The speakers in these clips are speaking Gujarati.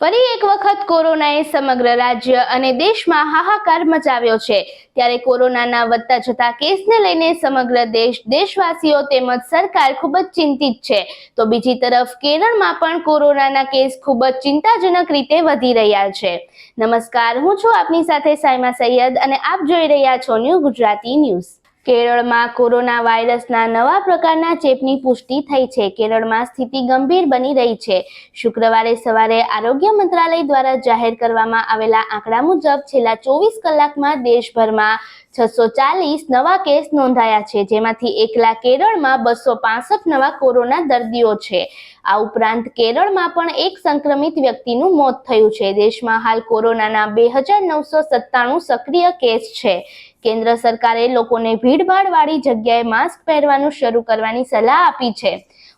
ફરી એક વખત કોરોનાએ સમગ્ર રાજ્ય અને દેશમાં હાહાકાર મચાવ્યો છે. ત્યારે કોરોનાના વધતા જતા કેસને લઈને સમગ્ર દેશ દેશવાસીઓ તેમજ સરકાર ખૂબ જ ચિંતિત છે. તો બીજી તરફ કેરળમાં પણ કોરોનાના કેસ ખૂબ જ ચિંતાજનક રીતે વધી રહ્યા છે. નમસ્કાર, હું છું આપની સાથે સાયમા સૈયદ અને આપ જોઈ રહ્યા છો ન્યૂ ગુજરાતી ન્યૂઝ. કેરળમાં કોરોના વાયરસના નવા પ્રકારના ચેપની પુષ્ટિ થઈ છે. કેરળમાં સ્થિતિ ગંભીર બની રહી છે. શુક્રવારે સવારે આરોગ્ય મંત્રાલય દ્વારા જાહેર કરવામાં આવેલા આંકડા મુજબ છેલ્લા ચોવીસ કલાકમાં દેશભરમાં છસો ચાલીસ નવા કેસ નોંધાયા છે, જેમાંથી એકલા કેરળમાં બસો પાસઠ નવા કોરોના દર્દીઓ છે. આ ઉપરાંત કેરળમાં પણ એક સંક્રમિત વ્યક્તિનું મોત થયું છે. દેશમાં હાલ કોરોનાના બે હજાર નવસો સત્તાણું સક્રિય કેસ છે. કેન્દ્ર સરકારે લોકોને ભીડભાડવાળી જગ્યાએ માસ્ક પહેરવાનું શરૂ કરવાની સલાહ આપી છે.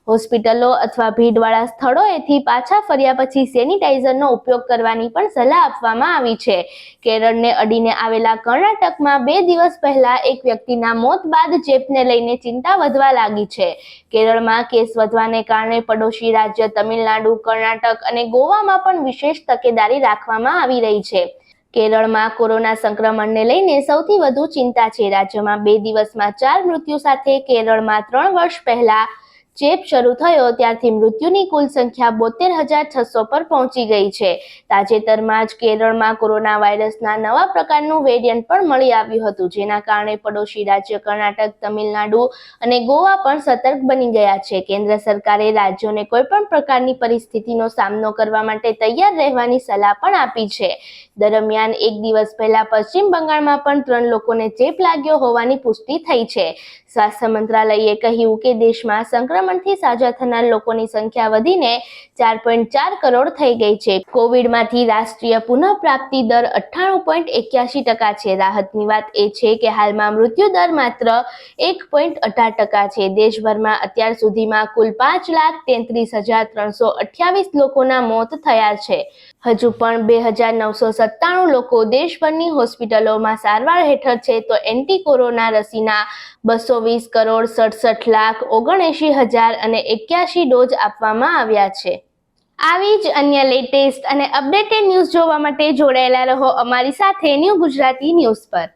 હોસ્પિટલો અથવા ભીડવાળા સ્થળોએથી પાછા ફર્યા પછી સેનિટાઈઝરનો ઉપયોગ કરવાની પણ સલાહ આપવામાં આવી છે. કેરળને અડીને આવેલા કર્ણાટકમાં બે દિવસ પહેલા એક વ્યક્તિના મોત બાદ ચેપને લઈને ચિંતા વધવા લાગી છે. કેરળમાં કેસ વધવાને કારણે પડોશી રાજ્ય તમિલનાડુ, કર્ણાટક અને ગોવામાં પણ વિશેષ તકેદારી રાખવામાં આવી રહી છે. કેરળમાં કોરોના સંક્રમણને લઈને સૌથી વધુ ચિંતા છે. રાજ્યમાં બે દિવસમાં ચાર મૃત્યુ સાથે કેરળમાં ત્રણ વર્ષ પહેલા ચેપ શરૂ થયો ત્યારથી મૃત્યુની કુલ સંખ્યા બોતેર હજાર છસો પર પહોંચી ગઈ છે. તાજેતરમાં જ કેરળમાં કોરોના વાયરસના નવા પ્રકારનું વેરિયન્ટ પણ મળી આવ્યું હતું, જેના કારણે પડોશી રાજ્ય કર્ણાટક, તમિલનાડુ અને ગોવા પણ સતર્ક બની ગયા છે. કેન્દ્ર સરકારે રાજ્યોને કોઈપણ પ્રકારની પરિસ્થિતિનો સામનો કરવા માટે તૈયાર રહેવાની સલાહ પણ આપી છે. દરમિયાન એક દિવસ પહેલા પશ્ચિમ બંગાળમાં પણ ત્રણ લોકોને ચેપ લાગ્યો હોવાની પુષ્ટિ થઈ છે. સ્વાસ્થ્ય મંત્રાલયે કહ્યું કે દેશમાં સંક્રમણથી સાજા થનાર લોકોની સંખ્યા વધીને ચાર પોઈન્ટ ચાર કરોડ થઈ ગઈ છે. કોવિડમાંથી રાષ્ટ્રીય પુનઃપ્રાપ્તિ દર અઠ્ઠાણું પોઈન્ટ એક્યાસી ટકા છે. રાહતની વાત એ છે કે હાલમાં મૃત્યુ માત્ર એક પોઈન્ટ અઢાર ટકા છે. દેશભરમાં અત્યાર સુધીમાં કુલ પાંચ લાખ તેત્રીસ હજાર ત્રણસો અઠ્યાવીસ લોકોના મોત થયા છે. હજુ પણ બે હજાર નવસો સત્તાણું લોકો દેશભરની હોસ્પિટલોમાં સારવાર હેઠળ છે તો એન્ટી કોરોના રસીના બસો વીસ કરોડ સડસઠ લાખ ઓગણએંશી હજાર અને એક્યાસી ડોઝ આપવામાં આવ્યા છે. આવી જ અન્ય લેટેસ્ટ અને અપડેટેડ ન્યૂઝ જોવા માટે જોડાયેલા રહો અમારી સાથે ન્યૂ ગુજરાતી ન્યૂઝ પર.